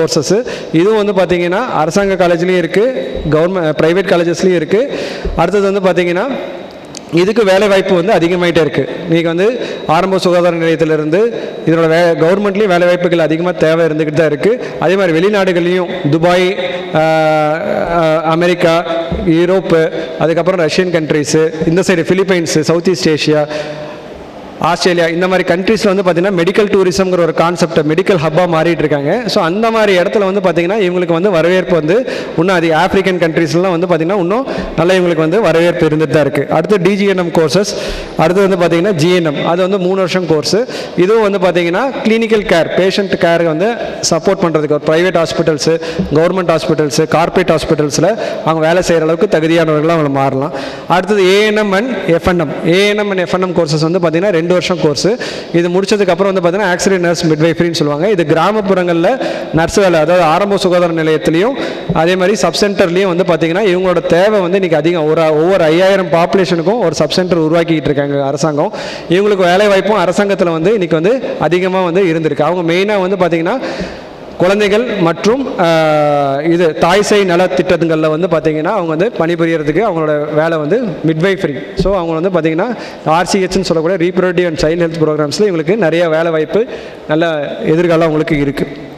கோர்சஸ்ஸு இதுவும் வந்து பார்த்திங்கன்னா அரசாங்க காலேஜ்லேயும் இருக்குது கவர்மெண்ட் ப்ரைவேட் காலேஜஸ்லேயும் இருக்குது அடுத்தது வந்து பார்த்திங்கன்னா இதுக்கு வேலை வாய்ப்பு வந்து அதிகமாகிட்டே இருக்குது நீங்கள் வந்து ஆரம்ப சுகாதார நிலையத்திலிருந்து இதனோட வே கவர்மெண்ட்லேயும் வேலை வாய்ப்புகள் அதிகமாக தேவை இருந்துக்கிட்டு தான் இருக்குது அதே மாதிரி வெளிநாடுகள்லேயும் துபாய் அமெரிக்கா யூரோப்பு அதுக்கப்புறம் ரஷ்யன் கண்ட்ரீஸு இந்த side Philippines south east Asia Australia இந்த மாதிரி கண்ட்ரீஸில் வந்து பார்த்தீங்கன்னா மெடிக்கல் டூரிசம்ங்கிற ஒரு கான்செப்ட் மெடிக்கல் ஹப்பாக மாறிட்டு இருக்காங்க ஸோ அந்த மாதிரி இடத்துல வந்து பார்த்தீங்கன்னா இவங்களுக்கு வந்து வரவேற்பு வந்து இன்னும் அதிக ஆப்பிரிக்கன் கண்ட்ரீஸ்லாம் வந்து பார்த்தீங்கன்னா இன்னும் நல்லா இவங்களுக்கு வந்து வரவேற்பு இருந்துட்டு தான் இருக்குது அடுத்து டிஜிஎன்எம் கோர்சஸ் அடுத்து வந்து பார்த்தீங்கன்னா ஜிஎன்எம் அது வந்து மூணு வருஷம் கோர்ஸு இதுவும் வந்து பார்த்தீங்கன்னா கிளினிக்கல் கேர் பேஷண்ட் கேர் வந்து சப்போர்ட் பண்ணுறதுக்கு ஒரு private hospitals government hospitals corporate ஹாஸ்பிட்டல்ஸில் அவங்க வேலை செய்கிற அளவுக்கு தகுதியானவர்களாக அவங்க மாறலாம். அடுத்தது ANM and FNM ANM and FNM courses வந்து பார்த்தீங்கன்னா ரெண்டு ரெண்டு வருஷம் கோர்ஸ் இது முடிச்சதுக்கு அப்புறம் வந்து பார்த்தீங்கன்னா ஆக்சிடென்ட் நர்ஸ் மிட்வைஃப்ரின்னு சொல்லுவாங்க. இது கிராமப்புறங்களில் நர்ஸ் வேலை அதாவது ஆரம்ப சுகாதார நிலையத்திலையும் அதே மாதிரி சப்சென்டர்லையும் வந்து பார்த்தீங்கன்னா இவங்களோட தேவை வந்து இன்றைக்கி அதிகம். ஒரு ஒவ்வொரு ஐயாயிரம் பாப்புலேஷனுக்கும் ஒரு சப் சென்டர் உருவாக்கிட்டு இருக்காங்க அரசாங்கம். இவங்களுக்கு வேலை வாய்ப்பும் அரசாங்கத்தில் வந்து இன்றைக்கி வந்து அதிகமாக வந்து இருந்திருக்கு. அவங்க மெயினாக வந்து பார்த்தீங்கன்னா குழந்தைகள் மற்றும் இது தாய் நல திட்டங்களில் வந்து பார்த்தீங்கன்னா அவங்க வந்து பணிபுரியறதுக்கு அவங்களோட வேலை வந்து மிட்வைஃபரி ஸோ அவங்க வந்து பார்த்தீங்கன்னா ஆர்சிஹெச்னு சொல்லக்கூடிய ரீப்ரொடக்டிவ் அண்ட் சைல்ட் ஹெல்த் ப்ரோக்ராம்ஸில் இவங்களுக்கு நிறைய வேலை வாய்ப்பு நல்ல எதிர்காலம் அவங்களுக்கு இருக்குது